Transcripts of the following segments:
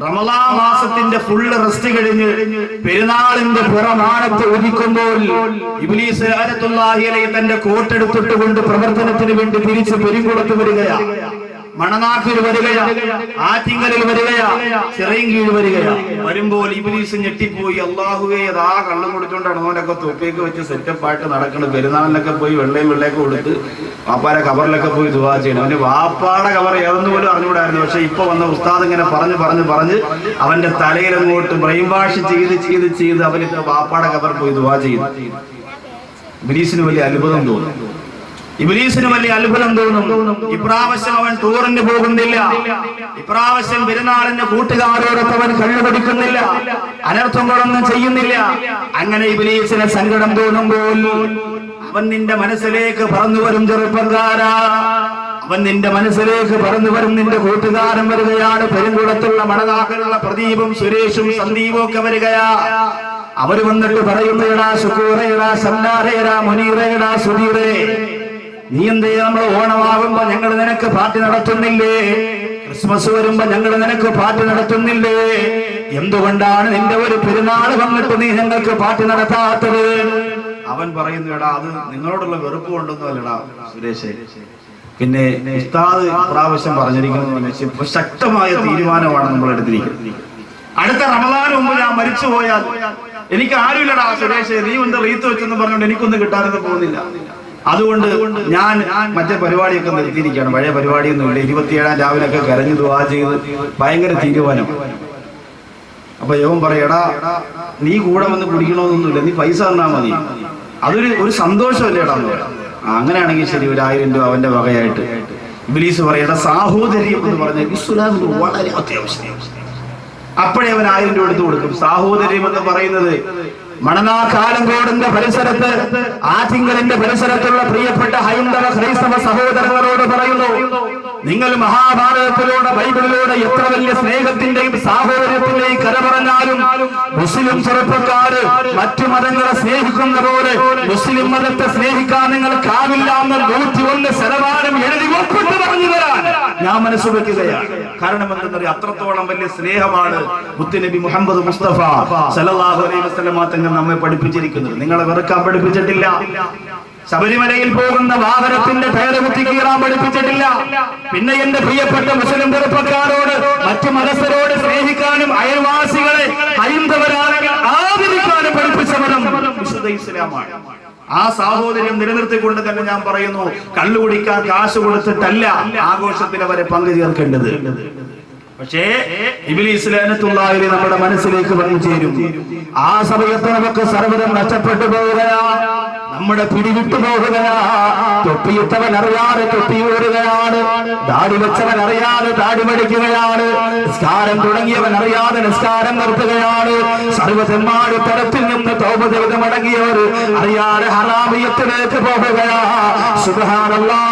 റമലാ മാസത്തിന്റെ full rest കഴിഞ്ഞ് പെരുന്നാളിന്റെ പുറമാണത്ത് ഉദിക്കുമ്പോൾ ഇബ്ലീസ് തന്റെ കോട്ടെടുത്തിട്ട് കൊണ്ട് പ്രവർത്തനത്തിന് വേണ്ടി തിരിച്ച് പെരുങ്കുളത്ത് വരികയാ മണനാക്കിൽ വരികയാ ആറ്റിങ്ങലിൽ വരികയാ ചിറയൻകീഴ് വരികയാ. വരുമ്പോൾ ഇബ്ലീസ് ഞെട്ടിപ്പോയി. അള്ളാഹുവേ അതാ കള്ളം കുടിച്ചോണ്ടാണ് അവനൊക്കെ തൊപ്പിയൊക്കെ വെച്ച് സെറ്റപ്പ് ആയിട്ട് നടക്കുന്നത് പെരുന്നാളിനൊക്കെ പോയി വെള്ളയും വെള്ളയൊക്കെ കൊടുത്ത് വാപ്പാരെ കവറിലൊക്കെ പോയി ദുവാ ചെയ്യണം. അവന്റെ വാപ്പാടെ കവർ ഏതെന്ന് പോലും അറിഞ്ഞുകൂടായിരുന്നു. പക്ഷെ ഇപ്പൊ വന്ന ഉസ്താദ് ഇങ്ങനെ പറഞ്ഞ് പറഞ്ഞ് പറഞ്ഞ് അവന്റെ തലയിലങ്ങോട്ട് ബ്രെയിൻ വാഷ് ചെയ്ത് ചെയ്ത് ചെയ്ത് അവനിപ്പോ വാപ്പാടെ കവർ പോയി ദുവാ ചെയ്യുന്നു ഇബിലീസിന് വലിയ അത്ഭുതം തോന്നും. ഇബ്ലീസിന് വലിയ അത്ഭുതം തോന്നും. ഇപ്രാവശ്യം അവൻ ടൂറിന് പോകുന്നില്ല. ഇപ്രാവശ്യം പെരുന്നാളിന്റെ കൂട്ടുകാരോടൊപ്പം അവൻ കള്ളു പഠിക്കുന്നില്ല അനർത്ഥങ്ങളൊന്നും ചെയ്യുന്നില്ല. അങ്ങനെ ഇബ്ലീസിന് സങ്കടം തോന്നുമ്പോൾ അവൻ നിന്റെ മനസ്സിലേക്ക് പറന്നു വരും ചെറുപ്പക്കാരാ. അവൻ നിന്റെ മനസ്സിലേക്ക് പറന്നു വരും നിന്റെ കൂട്ടുകാരൻ വരികയാണ്. പെരുങ്കുളത്തുള്ള മണനാക്കലുള്ള പ്രദീപും സുരേഷും സന്ദീപും ഒക്കെ വരികയാ. അവർ വന്നിട്ട് പറയുന്നേടാ ശുക്കൂറേടാ സന്നാരേടാ മുനീറേടാ സുധീറേ. നീ എന്തേ നമ്മൾ ഓണമാകുമ്പോ ഞങ്ങൾ നിനക്ക് പാർട്ടി നടത്തുന്നില്ലേ? ക്രിസ്മസ് വരുമ്പോ ഞങ്ങൾ നിനക്ക് പാർട്ടി നടത്തുന്നില്ലേ? എന്തുകൊണ്ടാണ് നിന്റെ ഒരു പെരുന്നാൾ വന്നിട്ട് നീ ഞങ്ങൾക്ക് പാർട്ടി നടത്താത്തത്? അവൻ പറയുന്നു എടാ അത് നിങ്ങളോടുള്ള വെറുപ്പ് കൊണ്ടൊന്നും അല്ലടാ സുരേഷ്. പിന്നെ ഉസ്താദ് പ്രാവശ്യം പറഞ്ഞിരിക്കുന്നു ശക്തമായ തീരുമാനമാണ് നമ്മൾ എടുത്തിരിക്കുന്നത്. അടുത്ത റമദാന് മുമ്പ് ഞാൻ മരിച്ചു പോയാൽ എനിക്ക് ആരുമില്ലടാ സുരേഷ്. നീ ഒന്ന് റീത്ത് വെച്ചെന്ന് പറഞ്ഞുകൊണ്ട് എനിക്കൊന്നും കിട്ടാനൊന്നും പോകുന്നില്ല. അതുകൊണ്ട് ഞാൻ മറ്റേ പരിപാടിയൊക്കെ നിർത്തിയിരിക്കുകയാണ്. പഴയ പരിപാടിയൊന്നും ഇല്ല. ഇരുപത്തിയേഴാം രാവിലൊക്കെ കരഞ്ഞു ദുവാ ചെയ്ത് ഭയങ്കര തീരുമാനം. അപ്പൊ യവൻ പറയടാ നീ കൂടെ വന്ന് കുടിക്കണമെന്നൊന്നുമില്ല നീ പൈസ തന്നാ മതി. അതൊരു ഒരു സന്തോഷമല്ലേടാ എന്ന് അങ്ങനെയാണെങ്കിൽ ശരി ഒരു ആയിരം രൂപ അവന്റെ വകയായിട്ട്. ഇബിലീസ് പറയടാ സാഹോദര്യം എന്ന് പറഞ്ഞ ഇസ്ലാമിൽ വളരെ അത്യാവശ്യം. അപ്പോഴേ അവൻ ആയിരം രൂപ എടുത്തു കൊടുക്കും. സാഹോദര്യം എന്ന് പറയുന്നത് മണനാക്കാലങ്കോടിന്റെ പരിസരത്ത് ആറ്റിങ്കലിന്റെ പരിസരത്തുള്ള പ്രിയപ്പെട്ട ഹൈന്ദവ ക്രൈസ്തവ സഹോദരങ്ങളോട് പറയുന്നു നിങ്ങൾ മഹാഭാരതത്തിലൂടെ ബൈബിളിലൂടെ എത്ര വലിയ സ്നേഹത്തിന്റെയും സാഹോദര്യത്തിന്റെയും കര പറഞ്ഞാലും മുസ്ലിം ചെറുപ്പക്കാര് മറ്റു മതങ്ങളെ സ്നേഹിക്കുന്ന പോലെ മുസ്ലിം മതത്തെ സ്നേഹിക്കാൻ നിങ്ങൾക്കാവില്ല എന്ന് നൂറ്റി ഒന്ന് ശതമാനം എഴുതി ഒപ്പിട്ട് പറഞ്ഞു തരാൻ ഞാൻ മനസ്സ് വെക്കുകയാണ് കാരണം എന്തെന്നറിയാം? അത്രത്തോളം വലിയ സ്നേഹമാണ് മുത്തുനബി മുഹമ്മദ് മുസ്തഫ സല്ലല്ലാഹു അലൈഹി വസല്ലമ തങ്ങൾ നമ്മെ പഠിപ്പിച്ചിരിക്കുന്നത്. നിങ്ങളെ വെറുക്കാൻ പഠിപ്പിച്ചിട്ടില്ല. ശബരിമലയിൽ പോകുന്ന വാഹനത്തിന്റെ കുത്തി കീറാൻ പഠിപ്പിച്ചിട്ടില്ല. പിന്നെ എന്റെ പ്രിയപ്പെട്ട മുസ്ലിം ചെറുപ്പക്കാരോട് മറ്റു മതസ്ഥരോട് സ്നേഹിക്കാനും അയൽവാസികളെ ഹൈന്ദവരാണെങ്കിൽ ആദരിക്കാനും പഠിപ്പിച്ചവരും വിശുദ്ധ ഇസ്ലാമാണ്. ആ സാഹോദര്യം നിലനിർത്തിക്കൊണ്ട് തന്നെ ഞാൻ പറയുന്നു കള്ളുകുടിക്കാൻ കാശ് കൊടുത്തിട്ടല്ല ആഘോഷത്തിൽ അവരെ പങ്കു ചേർക്കേണ്ടത്. പക്ഷേ ഇബിലിസ്ലാനത്തുള്ളാഹിൽ നമ്മുടെ മനസ്സിലേക്ക് വന്നു ചേരും. ആ സമയത്ത് നമുക്ക് സർവതം നഷ്ടപ്പെട്ടു പോവുകയാ. നമ്മുടെ പിടിവിട്ടു പോകുകയാ തൊപ്പിയിട്ടവൻ അറിയാതെ തൊപ്പിയൂറുകയാണ് താടി വെച്ചവൻ അറിയാതെ താടി മടിക്കുകയാണ്. നിസ്കാരം തുടങ്ങിയവൻ അറിയാതെ നിസ്കാരം നിർത്തുകയാണ്. സർവതന്മാരുടെ തരത്തിൽ നിന്ന് തോപ ചെയ്ത് മടങ്ങിയവർ അറിയാതെ ഹറാമിയത്തിലേക്ക് ആ റമദാ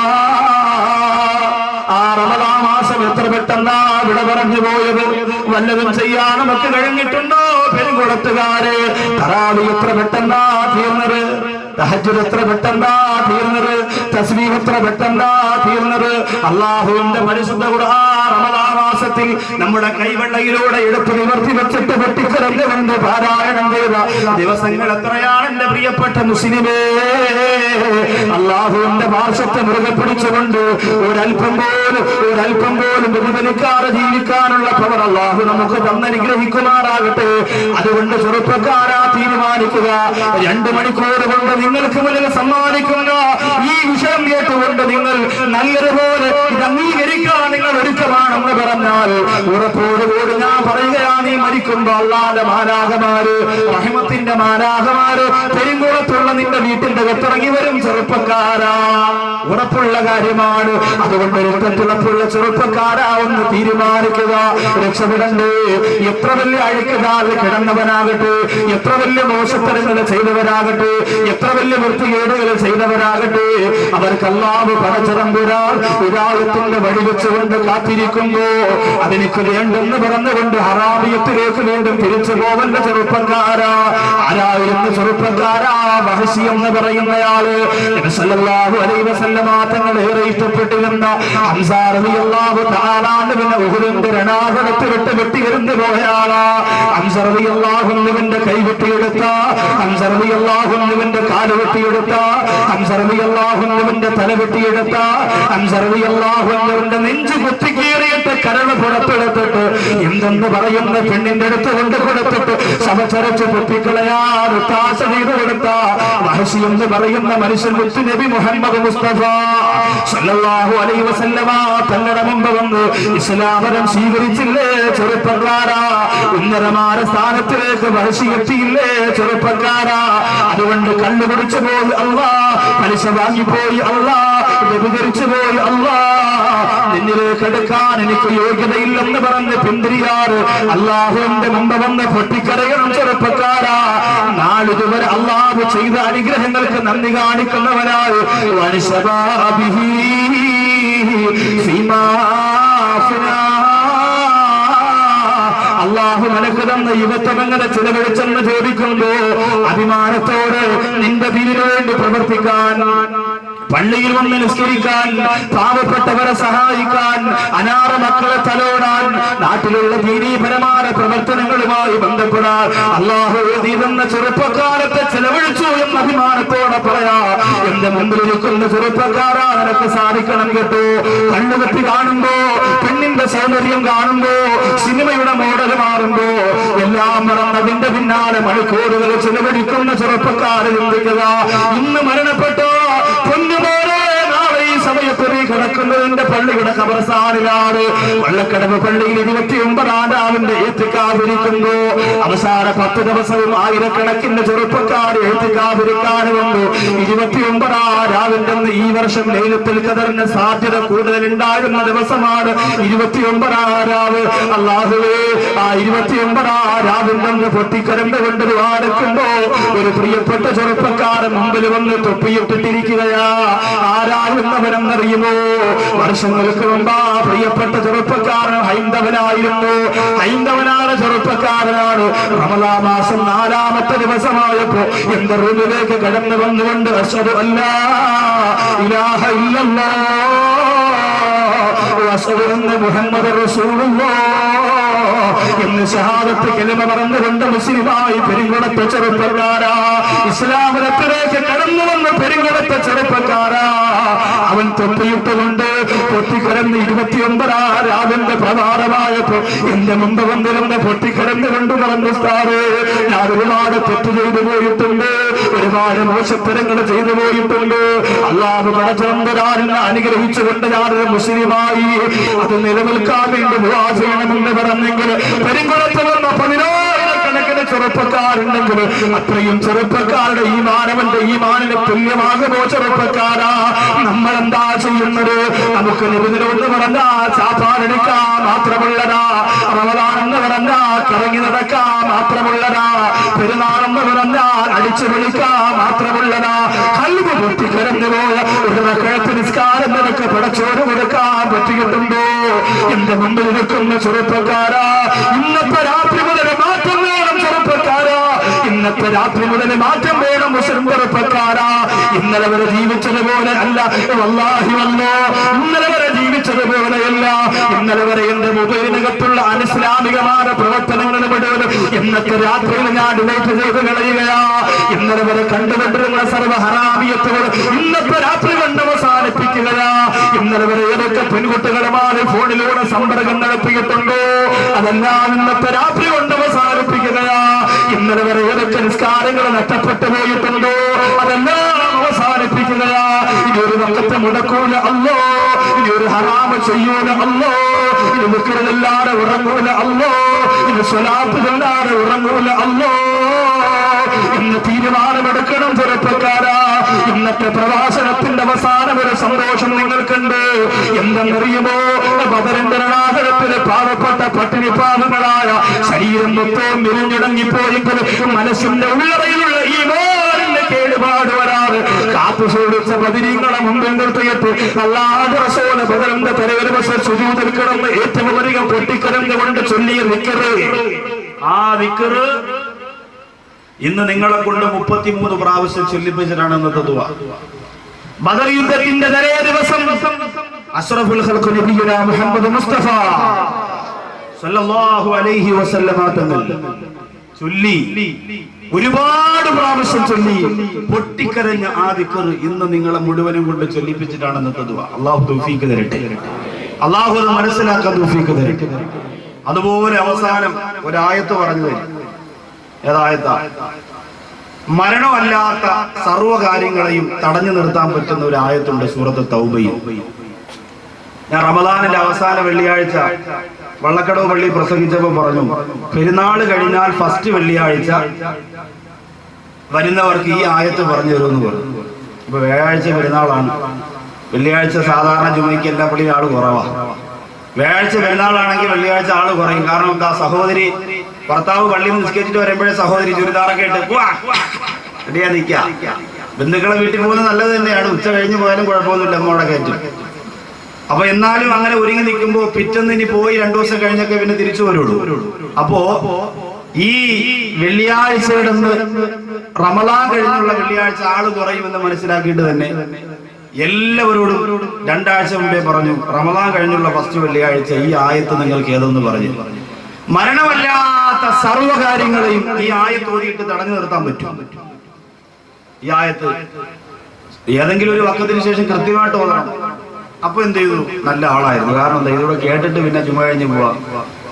മാസം എത്ര പെട്ടെന്നാ വിട പറഞ്ഞു പോയത്. വല്ലതും ചെയ്യാൻ നമുക്ക് കഴിഞ്ഞിട്ടുണ്ടോ? പെരുകുളത്തുകാര് തറാവി എത്ര പെട്ടെന്നാ തീർന്നത്? തഹജ്ജുദ് എത്ര പെട്ടെന്നാ തീർന്നത്? തസ്ബീഹ് അള്ളാഹുവിന്റെ പരിശുദ്ധ നമ്മുടെ കൈവെള്ളയിലൂടെ എടുപ്പ് നിവർത്തി വെച്ചിട്ട് വെട്ടിക്കിറന്നുകൊണ്ട് പാരായണം ചെയ്ത ദിവസങ്ങൾ എത്രയാണ് എന്റെ പ്രിയപ്പെട്ട മുസ്ലിമേ? അള്ളാഹുവിന്റെ പാർശ്വത്തെ മുറുകെ പിടിച്ചുകൊണ്ട് ഒരൽപ്പം പോലും ഒരൽപ്പം പോലും വ്യതിചലിക്കാതെ ജീവിക്കാനുള്ള പവർ അള്ളാഹു നമുക്ക് തന്നനുഗ്രഹിക്കുമാറാകട്ടെ. അതുകൊണ്ട് ചെറുപ്പക്കാരാ തീരുമാനിക്കുക. രണ്ടു മണിക്കൂർ കൊണ്ട് നിങ്ങൾക്ക് മുന്നിൽ സമ്മാനിക്കുന്ന ഈ വിഷയം കേട്ടുകൊണ്ട് നിങ്ങൾ നല്ലതുപോലെ ഇത് അംഗീകരിക്കാൻ നിങ്ങൾ ഒരുക്കമാണെന്ന് പറഞ്ഞാൽ ഉറപ്പോടുകൂടി ഞാൻ പറയുകയാണ് നീ മരിക്കുമ്പോ അള്ളാന്റെ മാലാഹമാര് റഹിമത്തിന്റെ മാലാഹമാര് പെരുങ്കുളത്തുള്ള നിന്റെ വീട്ടിന്റെ കത്തിറങ്ങി വരും ചെറുപ്പക്കാരാ. ഉറപ്പുള്ള കാര്യമാണ്. അതുകൊണ്ട് രക്തത്തിളപ്പുള്ള ചെറുപ്പക്കാരാ ഒന്ന് തീരുമാനിക്കുക. രക്ഷപ്പെടണ്ടേ. എത്ര വലിയ അഴുക്കുകാലിൽ കിടന്നവനാകട്ടെ. എത്ര വലിയ മോശത്തരങ്ങൾ ചെയ്തവരാകട്ടെ. എത്ര വലിയ വൃത്തികേടുകൾ ചെയ്തവരാകട്ടെ. അവർക്ക് അല്ലാതെ ഒരാളത്തിന്റെ വഴി വെച്ചുകൊണ്ട് കാത്തിരിക്കുമ്പോ അതെനിക്ക് വേണ്ടെന്ന് പറഞ്ഞുകൊണ്ട് ഹറാമിയത്തിലേക്ക് വീണ്ടും തിരിച്ചു പോവല്ല ചെറുപ്പക്കാരാ. ആരായിരുന്നു ചെറുപ്പക്കാരാ? മഹസി എന്ന് പറയുന്നയാൾ തങ്ങൾ ഏറെ ഇഷ്ടപ്പെട്ടിരുന്ന തആലാന്റെ പിന്നെ ഉഹുദിന്റെ രണാകുലത്ത് വിട്ട് വെട്ടി വരുന്നു പോയയാളാ ഹംസ റളിയല്ലാഹു അൻഹുവിന്റെ കൈ വെട്ടിയെടുത്ത ഹംസ റളിയല്ലാഹു അൻഹുവിന്റെ കാൽ വെട്ടിയെടുത്ത ഹംസ റളിയല്ലാഹു അൻഹുവിന്റെ തല വെട്ടിയെടുത്ത ഹംസ റളിയല്ലാഹു അൻഹുവിന്റെ നെഞ്ച് കുത്തിക്കീറിയിട്ട് കരൾ പുറത്തെടുത്തിട്ട് എന്തെന്ന് പറയുന്ന? പെണ്ണിന്റെ അടുത്ത് കൊണ്ട് കൊടുത്തിട്ട് ശവച്ചരച്ച് പൊട്ടിക്കളയാൻ ഒത്താശ ചെയ്തു കൊടുത്ത മഹസി എന്ന് പറയുന്ന മനുഷ്യൻ മുത്ത് നബി മുഹമ്മദ് മുസ്തഫ സല്ലല്ലാഹു അലൈഹി വസല്ലമ തങ്ങളുടെ മുമ്പ് ഇസ്ലാമരം സ്വീകരിച്ചില്ലേ ചെറുപ്പക്കാരാ? ഉന്നതമായ സ്ഥാനത്തിലേക്ക് വഹശിയെത്തിയില്ലേ ചെറുപ്പക്കാരാ? അതുകൊണ്ട് കണ്ണു കുടിച്ചു പോയി അള്ളാ. പലിശ വാങ്ങിപ്പോയി അള്ളാ. വ്യഭിചരിച്ചു പോയി അള്ളാ. നിന്നിലേക്ക് എടുക്കാൻ എനിക്ക് യോഗ്യതയില്ലെന്ന് പറഞ്ഞ് പിന്തിരിയാറ്. അള്ളാഹുവിന്റെ മുമ്പ് വന്ന് പൊട്ടിക്കരയണം ചെറുപ്പക്കാരാ. നാളിതുവരെ അള്ളാഹു ചെയ്ത അനുഗ്രഹങ്ങൾക്ക് നന്ദി കാണിക്കുന്നവരാണ് വനിശബാബിഹി ഫീമാ അള്ളാഹു നിനക്ക് തന്ന ചിലവഴിച്ചെന്ന് ചോദിക്കുമ്പോ അഭിമാനത്തോട് നിന്റെ വീടിനു വേണ്ടി പ്രവർത്തിക്കാൻ പള്ളിയിൽ വന്ന് നിസ്കരിക്കാൻ പാവപ്പെട്ടവരെ സഹായിക്കാൻ അനാഥ മക്കളെ തലോടാൻ നാട്ടിലുള്ള ദീനീപരമായ പ്രവർത്തനങ്ങളുമായി ബന്ധപ്പെടാൻ അള്ളാഹു എഴുതി തന്ന ചെറുപ്പക്കാലത്തെ ചെലവഴിച്ചു എന്ന അഭിമാനത്തോടെ പറയാ എന്റെ മുമ്പിൽ നിൽക്കുന്ന ചെറുപ്പക്കാരാ സാധിക്കണം കേട്ടോ. കണ്ണുകെട്ടി കാണുമ്പോ പെണ്ണിന്റെ സൗന്ദര്യം കാണുമ്പോ സിനിമയുടെ മോഡൽ മാറുമ്പോ എല്ലാം മറന്നതിന്റെ പിന്നാലെ മണിക്കൂറുകൾ ചെലവഴിക്കുന്ന ചെറുപ്പക്കാരെ ചിന്തിക്കുക ഇന്ന് മരണപ്പെട്ടോ കിടക്കുന്നതിന്റെ പള്ളിയുടെ കബർസ്ഥാനിലാണ് വള്ളക്കടവ് പള്ളിയിൽ ഇരുപത്തി ഒമ്പതാം രാവിന്റെ ഏറ്റുകാതിരിക്കുന്നു അവസാന പത്ത് ദിവസവും ആയിരക്കണക്കിന് ചെറുപ്പക്കാർ ഏറ്റുകാതിരിക്കാനുമുണ്ട് ഇരുപത്തി ഒമ്പതാം രാവിന്റെ ഈ വർഷം ലൈനത്തിൽ കതറിന് സാധ്യത കൂടുതൽ ഉണ്ടാകുന്ന ദിവസമാണ് ഇരുപത്തി ഒമ്പതാം രാവ്. അള്ളാഹുവേ ആ ഇരുപത്തി ഒമ്പതാം രാവിന്റെ പൊട്ടിക്കരണ്ട് കൊണ്ട് ഒരു പ്രിയപ്പെട്ട ചെറുപ്പക്കാരൻ മുമ്പിൽ വന്ന് തൊപ്പിയിട്ടിട്ടിരിക്കുകയാ. ആരാകുന്നവരെന്നറിയുമോ വർഷങ്ങൾക്ക് മുമ്പ് പ്രിയപ്പെട്ട ചെറുപ്പക്കാരൻ ഹൈന്ദവനായിരുന്നു. ഹൈന്ദവനാണ് ചെറുപ്പക്കാരനാണ്. റമലാ മാസം നാലാമത്തെ ദിവസമായപ്പോ എന്റെ റൂമിലേക്ക് കടന്നു വന്നുകൊണ്ട് അശ്വതല്ലോ ഇലാഹ അശ്വത് മുഹമ്മദ് എന്ന് ഷഹാദത്ത് കെലിമ പറഞ്ഞുകൊണ്ട് മുസ്ലിമായി പെരുങ്കുളത്തെ ചെറുപ്പക്കാരാ. ഇസ്ലാമലത്തിലേക്ക് കടന്നു വന്ന പെരുങ്കുളത്തെ ചെറുപ്പക്കാരാ. അവൻ തൊപ്പിയിട്ടുകൊണ്ട് പൊട്ടിക്കിടന്ന് ഇരുപത്തിയൊമ്പതാ രാവിന്റെ പ്രധാനമായപ്പോ എന്റെ മുമ്പ് വന്നിരുന്ന പൊട്ടിക്കിടന്ന് കൊണ്ട് പറഞ്ഞു സ്ഥാറ് ഞാൻ ഒരുപാട് തെറ്റ് ചെയ്തു പോയിട്ടുണ്ട്. ഒരുപാട് മോശത്തരങ്ങൾ ചെയ്തു പോയിട്ടുണ്ട്. അള്ളാഹു പടച്ചമ്പരാനെ അനുഗ്രഹിച്ചുകൊണ്ട് ഞാനൊരു മുസ്ലിമായി അത് നിലനിൽക്കാൻ വേണ്ടി ദുആ ചെയ്യണമെന്ന് പറഞ്ഞെങ്കിൽ പെരുങ്കുളത്ത് വന്ന പതിനായിരക്കണക്കിന് ചെറുപ്പക്കാരുണ്ടെങ്കിൽ അത്രയും ചെറുപ്പക്കാരുടെ ഈ മാനവന്റെ ഈ മാനിന് തുല്യമാകുമോ ചെറുപ്പക്കാരാ? നമ്മൾ എന്താ ചെയ്യുന്നത്? നമുക്ക് നിബിധനമെന്ന് പറഞ്ഞാ സാധാരണ മാത്രമുള്ളതാ. റമദാനെന്ന് പറഞ്ഞാ കറങ്ങി നടക്കാൻ മാത്രമുള്ളതാ. പെരുന്നാളെന്ന് പറഞ്ഞാൽ അടിച്ചു വിളിക്കാൻ മാത്രമുള്ളതാ. കൽവ് പൊട്ടി പോയ ഒരു റക്കഴത്ത് നിസ്കാരം നിനക്ക് പടച്ചോട് കൊടുക്കാൻ പറ്റിയിട്ടുണ്ടോ? എന്റെ മുമ്പിൽ നിൽക്കുന്ന ചെറുപ്പക്കാരാ ഇന്നത്തെ രാത്രി മുതൽ മാറ്റം വേണം ചെറുപ്പക്കാരാ ഇന്നത്തെ രാത്രി മുതൽ മാറ്റം വേണം മുസ്ലിം ചെറുപ്പക്കാരാ ഇന്നലെ വരെ ജീവിച്ചതുപോലെ അല്ല. വല്ലാഹി വന്നോ ഇന്നലെ വരെ ജീവിച്ചതുപോലെയല്ല ഇന്നലെ വരെ എന്റെ മൊബൈലിനകത്തുള്ള അനിസ്ലാമികമായ പ്രവർത്തനങ്ങൾ പെടുവരും ഇന്നത്തെ രാത്രിയിൽ ഞാൻ ഡിലേറ്റ് ചെയ്ത് കളയുകയാ. ഇന്നലെ വരെ കണ്ടുകൊണ്ടിരുന്ന സർവ ഇന്നത്തെ രാത്രി കണ്ട് അവസാനിപ്പിക്കുകയാ. ഇന്നലെ വരെ ഏതൊക്കെ പെൺകുട്ടികളുമായി ഫോണിലൂടെ സമ്പർക്കം നടത്തിയിട്ടുണ്ടോ? അതെല്ലാം ഇന്നത്തെ രാത്രി കൊണ്ട് അവസാനിപ്പിക്കുകയാ. ഇന്നലെ വരെ ഏതൊക്കെ നിസ്കാരങ്ങൾ നഷ്ടപ്പെട്ടു പോയിട്ടുണ്ടോ? അതെല്ലാം അവസാനിപ്പിക്കുക ഇനി ഒരു വക്കത്ത് മുടക്കൂല അല്ലോ. ഇനി ഒരു ഹറാമ ചെയ്യൂല അല്ലോ. ഇനി മുക്കിലല്ലാതെ ഉറങ്ങൂല അല്ലോ. ഇനി സ്വലാത്തുകളില്ലാതെ ഉറങ്ങൂല അല്ലോ. ഇന്ന് തീരുമാനമെടുക്കണം ചെറുപ്പക്കാരാ. ഇന്നത്തെ പ്രവാസനത്തിന്റെ അവസാനം ഒരു സന്തോഷം നിങ്ങൾക്കുണ്ട്. എന്തെന്നറിയുമോ? രണാകരത്തിലെ പാവപ്പെട്ട പട്ടിണി പാവങ്ങളായ ശരീരം മൊത്തവും മെലിഞ്ഞിടങ്ങിപ്പോയെങ്കിലും മനസ്സിന്റെ ഉള്ളറയിലുള്ള ഈ കേടുപാട് വരാതെ കാത്തു സൂക്ഷിച്ച ബദിരീങ്ങളെ മുമ്പിൽ നിർത്തിയിട്ട് അല്ലാതെ ബദറിന്റെ തലവര വശം സുജൂതിൽ കിടന്ന് ഏറ്റവും അധികം പൊട്ടിക്കരഞ്ഞുകൊണ്ട് ചൊല്ലിയ നിക്കറ്. ആ നിക്കറ് ഇന്ന് നിങ്ങളെ കൊണ്ട് മുപ്പത്തിമൂന്ന് പ്രാവശ്യം ചൊല്ലിപ്പിച്ചിട്ടാണ് ഇന്നത്തെ ദുവ യുദ്ധത്തിന്റെ തലേ ദിവസം അഷ്റഫുൽ മുഹമ്മദ് മുസ്തഫ സല്ലല്ലാഹു അലൈഹി വസല്ലമ തങ്ങൾ ചൊല്ലി ഒരുപാട് പ്രാവശ്യം ചൊല്ലി പൊട്ടിക്കരഞ്ഞ ആ ദിക്കർ ഇന്ന് നിങ്ങളെ മുഴുവനും കൊണ്ട് ചൊല്ലിപ്പിച്ചിട്ടാണ് ഇന്നത്തെ ദുവ അള്ളാഹു തൗഫീക്ക് തരട്ടെ. അള്ളാഹു അത് മനസ്സിലാക്കാൻ തൗഫീക്ക് തരട്ടെ. അതുപോലെ അവസാനം ഒരായത്ത് പറഞ്ഞു തരും. ഏതായത്ത മരണമല്ലാത്ത സർവകാര്യങ്ങളെയും തടഞ്ഞു നിർത്താൻ പറ്റുന്ന ഒരു ആയത്തുണ്ട് സൂറത്ത് തൗബയിൽ. ഞാൻ റമദാനിന്റെ അവസാന വെള്ളിയാഴ്ച വള്ളക്കടവ് പള്ളി പ്രസംഗിച്ചപ്പോൾ പറഞ്ഞു പെരുന്നാൾ കഴിഞ്ഞാൽ ഫസ്റ്റ് വെള്ളിയാഴ്ച വരുന്നവർക്ക് ഈ ആയത്ത് പറഞ്ഞു തരുമെന്ന് പറഞ്ഞു. ഇപ്പൊ വ്യാഴാഴ്ച പെരുന്നാളാണ്. വെള്ളിയാഴ്ച സാധാരണ ജുമയ്ക്ക് എല്ലാ പള്ളിയും ആൾ കുറവാ. വ്യാഴാഴ്ച പെരുന്നാളാണെങ്കിൽ വെള്ളിയാഴ്ച ആൾ കുറയും. കാരണം എന്താ? സഹോദരി ഭർത്താവ് പള്ളിയിൽ നിസ്കരിച്ചിട്ട് വരുമ്പോഴേ സഹോദരി ചുരിദാറൊക്കെ ഇട്ട് റെഡിയാ നിക്ക. ബന്ധുക്കളെ വീട്ടിൽ പോകുന്നത് നല്ലത് തന്നെയാണ്. ഉച്ച കഴിഞ്ഞ് പോയാലും കുഴപ്പമൊന്നുമില്ല അമ്മ അവിടെ കയറ്റും. അപ്പൊ എന്നാലും അങ്ങനെ ഒരുങ്ങി നിൽക്കുമ്പോ പിറ്റന്ന് ഇനി പോയി രണ്ടു ദിവസം കഴിഞ്ഞൊക്കെ പിന്നെ തിരിച്ചു വരുള്ളൂ. അപ്പോ ഈ വെള്ളിയാഴ്ചയുടെ റമളാൻ കഴിഞ്ഞുള്ള വെള്ളിയാഴ്ച ആൾ കുറയുമെന്ന് മനസ്സിലാക്കിയിട്ട് തന്നെ എല്ലാവരോടും രണ്ടാഴ്ച മുമ്പേ പറഞ്ഞു റമദാൻ കഴിഞ്ഞുള്ള ഫസ്റ്റ് വെള്ളിയാഴ്ച ഈ ആയത്ത് നിങ്ങൾക്ക് ഏതെന്ന് പറഞ്ഞു. മരണമല്ലാത്ത സർവകാര്യങ്ങളെയും ഈ ആയത്ത് ഓതിയിട്ട് തടഞ്ഞു നിർത്താൻ പറ്റും. ഈ ആയത്ത് ഏതെങ്കിലും ഒരു വക്കത്തിന് ശേഷം കൃത്യമായിട്ട് ഓതണം. അപ്പൊ എന്ത് ചെയ്തു? നല്ല ആളായിരുന്നു. കാരണം എന്താ ഇതിലൂടെ കേട്ടിട്ട് പിന്നെ ചുമ കഴിഞ്ഞ് പോവാം.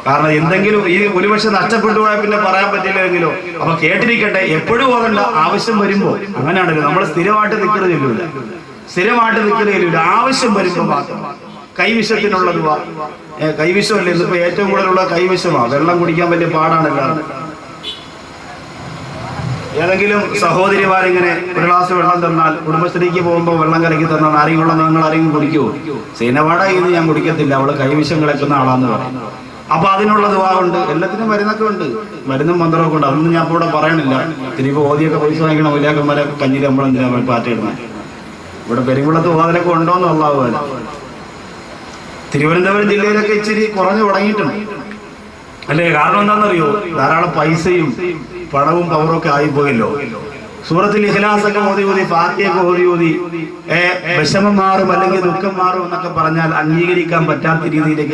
കാരണം എന്തെങ്കിലും ഈ ഒരുപക്ഷെ നഷ്ടപ്പെട്ടു പോയാൽ പിന്നെ പറയാൻ പറ്റില്ലെങ്കിലോ അപ്പൊ കേട്ടിരിക്കട്ടെ എപ്പോഴും പോകണ്ട ആവശ്യം വരുമ്പോ അങ്ങനെയാണല്ലോ. നമ്മൾ സ്ഥിരമായിട്ട് നിൽക്കുന്ന ചെല്ലൂല. സ്ഥിരമായിട്ട് നിൽക്കുന്ന ചെല്ലൂല. ആവശ്യം വരുമ്പോ മാത്രം. കൈവിഷത്തിനുള്ളത് വാ ഏ, കൈവിഷമല്ലേ? ഇന്നിപ്പോ ഏറ്റവും കൂടുതലുള്ള കൈവിഷമാ. വെള്ളം കുടിക്കാൻ വലിയ പാടാണ് ഏതെങ്കിലും സഹോദരിമാർ ഇങ്ങനെ ഒരു ഗ്ലാസ് വെള്ളം തന്നാൽ കുടുംബശ്രീക്ക് പോകുമ്പോൾ വെള്ളം കലക്കി തന്നാൽ ആരെങ്കിലും വെള്ളം നിങ്ങൾ ആരെങ്കിലും കുടിക്കുമോ സീനവാട ഇന്ന് ഞാൻ കുടിക്കത്തില്ല അവൾ കൈവിഷം കിളക്കുന്ന ആളാന്ന് പറയും. അപ്പൊ അതിനുള്ള ദുവാറുണ്ട് എല്ലാത്തിനും മരുന്നൊക്കെ ഉണ്ട്. മരുന്നും മന്ത്രമൊക്കെ ഉണ്ട് അതൊന്നും ഞാൻ ഇപ്പോൾ ഇവിടെ പറയണില്ല. തിരികെ ഓതിയൊക്കെ പൈസ വാങ്ങിക്കണം മുല്ലാക്കന്മാരെ കഞ്ഞിയിൽ നമ്മൾ എന്തിനാ പാറ്റിടുന്നത് ഇവിടെ പെരുങ്കുളത്ത് ഓതലൊക്കെ ഉണ്ടോന്ന് ഉള്ളാവുമല്ല തിരുവനന്തപുരം ജില്ലയിലൊക്കെ ഇച്ചിരി കുറഞ്ഞു തുടങ്ങിയിട്ടുണ്ട്. അല്ലേ കാരണം എന്താണെന്നറിയോ? ധാരാളം പൈസയും പണവും പവറും ഒക്കെ ആയിപ്പോയല്ലോ സൂറത്തിൽ ഇഖലാസൊക്കെ ഓതി ഓതി ഫാത്തിയൊക്കെ ഓതി ഓതി ഏ വിഷമം മാറും അല്ലെങ്കിൽ ദുഃഖം മാറും എന്നൊക്കെ പറഞ്ഞാൽ അംഗീകരിക്കാൻ പറ്റാത്ത രീതിയിലേക്ക്